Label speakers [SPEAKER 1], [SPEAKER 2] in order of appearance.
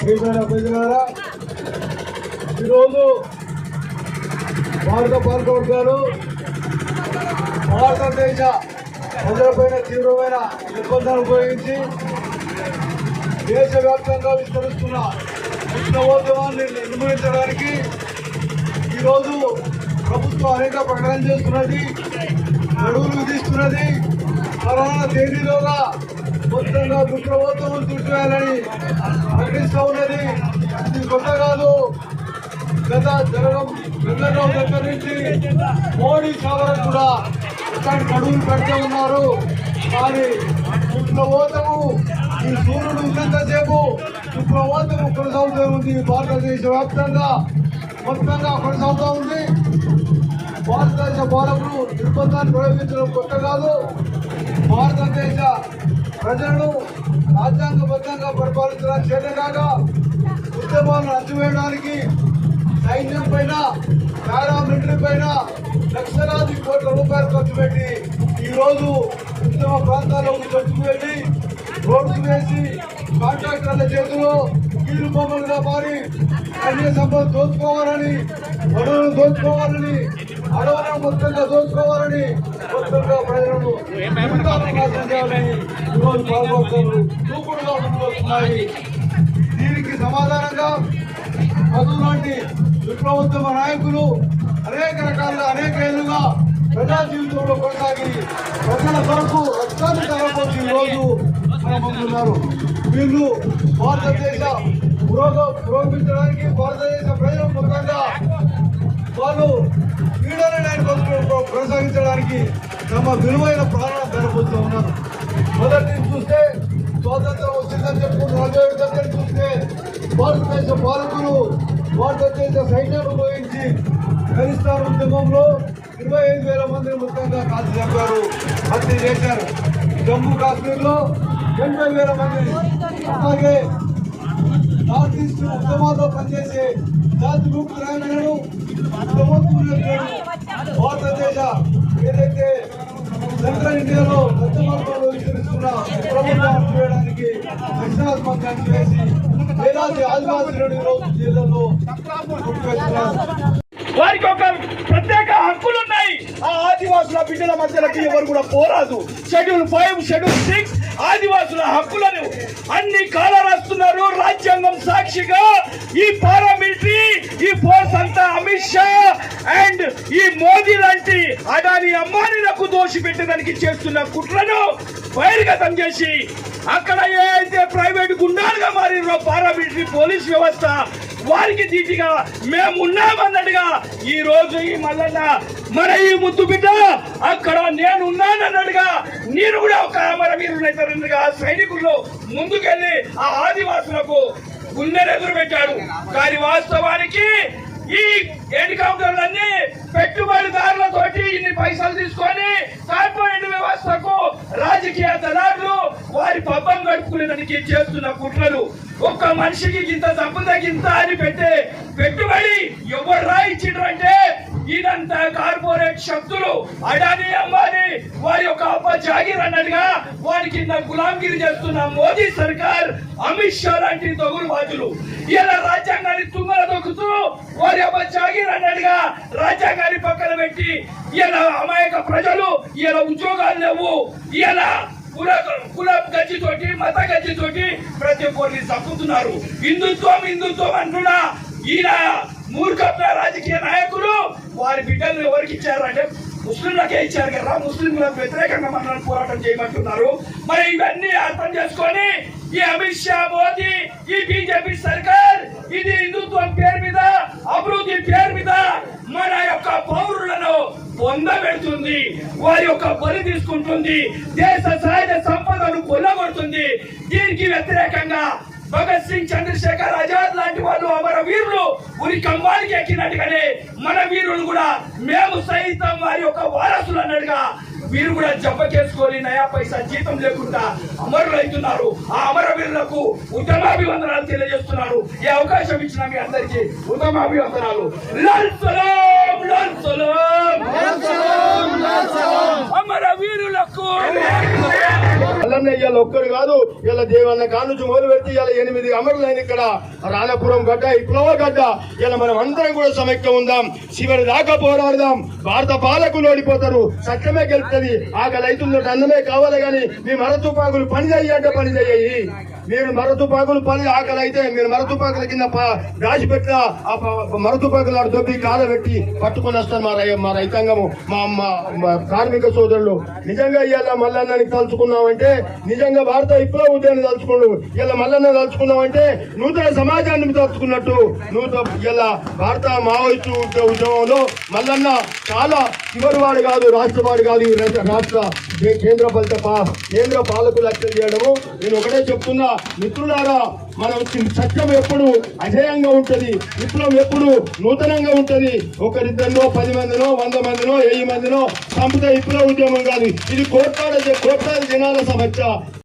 [SPEAKER 1] ప్రియమైన ప్రజలారా ఈరోజు భారత పాల్గొంటారు భారతదేశ ప్రజలపైన తీవ్రమైన నిర్బంధాలు ఉపయోగించి దేశవ్యాప్తంగా విస్తరిస్తున్న ఉష్ణోద్యమాన్ని నిర్మూలించడానికి ఈరోజు ప్రభుత్వం అనేక ప్రకటన చేస్తున్నది గడువులు విధిస్తున్నది కరోనా తేదీలోగా మొత్తంగా దుఃఖపోతం చుట్టేయాలని ప్రకటిస్తూ ఉన్నది. ఇది కొత్త కాదు గత జరగం చంద్రబాబు దగ్గర నుంచి మోడీ వరకు కూడా ఇట్లాంటి గడువులు పెడుతూ ఉన్నారు. కానీ దుఃఖపోతము ఈ సూర్యుడు ఉన్నంతసేపు దుఃఖపోతము కొనసాగుతూ ఉంది. భారతదేశ వ్యాప్తంగా మొత్తంగా కొనసాగుతూ ఉంది. భారతదేశ పాలకులు నిర్బంధాన్ని ప్రయోగించడం కొత్త కాదు. భారతదేశ ప్రజలను రాజ్యాంగబద్ధంగా పరిపాలించడం చేతగాక ఉద్యమాలను అణచివేయడానికి సైన్యం పైన పారామిలిటరీ పైన లక్షలాది కోట్ల రూపాయలు ఖర్చు పెట్టి ఈరోజు ఉద్యమ ప్రాంతాల్లోకి ఖర్చు వెళ్ళి రోడ్లు వేసి కాంట్రాక్టర్ల చేతిలో కీలు బొమ్మలుగా మారి అన్ని సంపద దోచుకోవాలని వనరులను దోచుకోవాలని అడవులను మొత్తంగా చూసుకోవాలని మొత్తంగా ప్రజలను చేయాలని ఈరోజు పాల్గొంటున్నారు దూకుడుగా దీనికి సమాధానంగా మధు విప్లవోద్యమ నాయకులు అనేక రకాలుగా అనేక ఏళ్ళుగా ప్రజా జీవితంలో కొనసాగి ప్రజల కొరకు రక్తాన్ని తరపోసి ఈరోజు ఉన్నారు వీళ్ళు భారతదేశ పురోగ పురోగమించడానికి భారతదేశ ప్రజల మొత్తంగా వాళ్ళు కొనసాగించడానికి తమ విలువైన ప్రాణాలు ధరపోతూ ఉన్నారు. మొదటి చూస్తే స్వాతంత్రం వచ్చిందని చెప్పుకుని రాజో చూస్తే భారతదేశ పాలకులు భారతదేశ సైన్యాన్ని ఉపయోగించి ఖలిస్తాన్ ఉద్యమంలో ఇరవై ఐదు వేల మందిని మొత్తంగా కాల్చి చంపారు హత్య చేశారు. జమ్మూ కాశ్మీర్లో ఎనభై వేల మంది అలాగే నార్త్ ఈస్ట్ ఉద్యమాల్లో పనిచేసే జాతి ముక్తి గ్రామీణులు భారతదేశ ఏదైతే సెంట్రల్ ఇండియాలో పెద్ద మార్గంలో విస్తరిస్తున్న ప్రభుత్వం చేయడానికి దక్షిణాత్మకంగా చేసి వేలాది ఆదివాసీలను ఈరోజు జైళ్ళలో
[SPEAKER 2] వారికి ఒక ప్రత్యేక హక్కులు ఉన్నాయి. ఆ ఆదివాసుల బిడ్డల మధ్యలోకి ఎవరు కూడా పోరాదు. షెడ్యూల్ ఫైవ్ షెడ్యూల్ సిక్స్ ఆదివాసుల హక్కులను అన్ని కాలరాస్తున్నారు రాజ్యాంగం సాక్షిగా ఈ పారామిలిటరీ షా అండ్ ఈ మోదీ లాంటి అదాని అమ్మానీలకు దోషి పెట్టడానికి చేస్తున్న కుట్రను బహిర్గతం చేసి అక్కడ ఏ అయితే ప్రైవేట్ గుండాలుగా మారినో పారామిలిటరీ పోలీస్ వ్యవస్థ వారికి దీటిగా మేము ఉన్నామన్నట్టుగా ఈ రోజు ఈ మల్లన్న మన ఈ ముద్దు బిడ్డ అక్కడ నేను ఉన్నానన్నట్టుగా నేను కూడా ఒక అమరవీరునైతారన్నట్టుగా సైనికుల్లో ముందుకెళ్ళి ఆ ఆదివాసులకు గుండెనెదురు పెట్టాడు. కానీ వాస్తవానికి ఈ ఎన్కౌంటర్లన్నీ పెట్టుబడిదారులతోటి ఇన్ని పైసలు తీసుకొని కార్పొరేట్ వ్యవస్థకు రాజకీయ దళారులు వారి పబ్బం గడుపుకునేదానికి చేస్తున్న కుట్రలు. ఒక్క మనిషికి ఇంత సంపద తగ్గింత అని పెట్టే పెట్టుబడి ఎవరు రాయించిండ్రు అంటే ఇదంతా కార్పొరేట్ శక్తులు అడాని అంబానీ వారి యొక్క అప్ప జాగీర్ అన్నట్టుగా వారి కింద గులాంగిరి చేస్తున్న మోదీ సర్కార్ అమిత్ షా లాంటి తగులు బాజులు ఇలా రాజ్యాంగాన్ని తుమ్మల దొక్కుతూ వారి అప్ప జాగీర్ అన్నట్టుగా రాజ్యాంగాన్ని పక్కన పెట్టి ఇలా అమాయక ప్రజలు ఇలా ఉద్యోగాలు లేవు ఇలా కుల కుల గజ్జితోటి మత గజ్జితోటి ప్రతి ఒక్కరిని చంపుతున్నారు. హిందుత్వం హిందుత్వం అంటున్నా. ఈయన మూర్ఖ రాజకీయ నాయకులు వారి బిడ్డలు ఎవరికి ఇచ్చారు అంటే ముస్లింలకే ఇచ్చారు కదా. ముస్లింలకు వ్యతిరేకంగా మనల్ని పోరాటం చేయమంటున్నారు. మరి ఇవన్నీ అర్థం చేసుకొని ఈ అమిత్ షా మోదీ ఈ బీజేపీ సర్కార్ ఇది హిందుత్వం పేరు మీద అభివృద్ధి పేరు మీద మన యొక్క పౌరులను పొందబెడుతుంది వారి యొక్క బలి తీసుకుంటుంది. దేశ సహజ సంపదను కొల్లగొడుతుంది. దీనికి వ్యతిరేకంగా భగత్ సింగ్ చంద్రశేఖర్ ఆజాద్ లాంటి వాళ్ళు అమర వీరులు ఉరి కంబానికి ఎక్కినట్టుగానే మన వీరులు కూడా మేము సైతం వారి యొక్క వారసులు అన్నట్టుగా వీరు కూడా జబ్బకేసుకొని నయా పైసా జీతం లేకుండా అమరులు అవుతున్నారు ఆ అమరవీరులకు ఉత్తమాభివందనాలు తెలియజేస్తున్నారు. ఈ అవకాశం ఇచ్చిన మీ అందరికీ ఉత్తమాభివందనాలు.
[SPEAKER 3] ఇవాళ ఒక్కరు కాదు ఇలా దేవన్న కానుంచి మొదలు పెడితే ఇలా ఎనిమిది అమరులైన ఇక్కడ రాణపురం గడ్డ విప్లవ గడ్డ. ఇలా మనం అందరం కూడా సమైక్య ఉందాం. చివరి దాకా పోరాడదాం. భారత పాలకులు ఓడిపోతారు. సత్యమే గెలుస్తుంది ఆకలి అవుతుందో అన్నమే కావాలి గాని మీ మరతుపాకులు పని చెయ్యంటే పని చేయి మీరు మరతుపాకులు పని ఆకలి అయితే మీరు మరతుపాకుల కింద దాచి పెట్టిన ఆ మరతుపాకులు దొబ్బి కాల పెట్టి పట్టుకొని వస్తారు మా రై- మా రైతాంగము మా మా కార్మిక సోదరులు. నిజంగా ఇవాళ మల్లన్నని తలుచుకున్నామంటే నిజంగా భారత విప్లవ ఉద్యాన్ని తలుచుకున్నాడు. ఇలా మల్లన్న తలుచుకున్నామంటే నూతన సమాజాన్ని తలుచుకున్నట్టు నూతన ఇలా భారత మావోయిస్టు ఉద్యమంలో మల్లన్న చాలా చివరివాడు కాదు రాష్ట్రవాడు కాదు ఈ రాష్ట్ర కేంద్ర ఫలిత కేంద్ర పాలకులు హత్యలు చేయడము. నేను ఒకటే చెప్తున్నా మిత్రులారా మనం చట్టం ఎప్పుడు అజేయంగా ఉంటది విప్లవం ఎప్పుడు నూతనంగా ఉంటది. ఒకరిద్దరినో పది మందినో వంద మందినో వెయ్యి మందినో సంపద విప్లవ ఉద్యమం కాదు. ఇది కోట్లాది కోట్లాది జనాల సమస్య.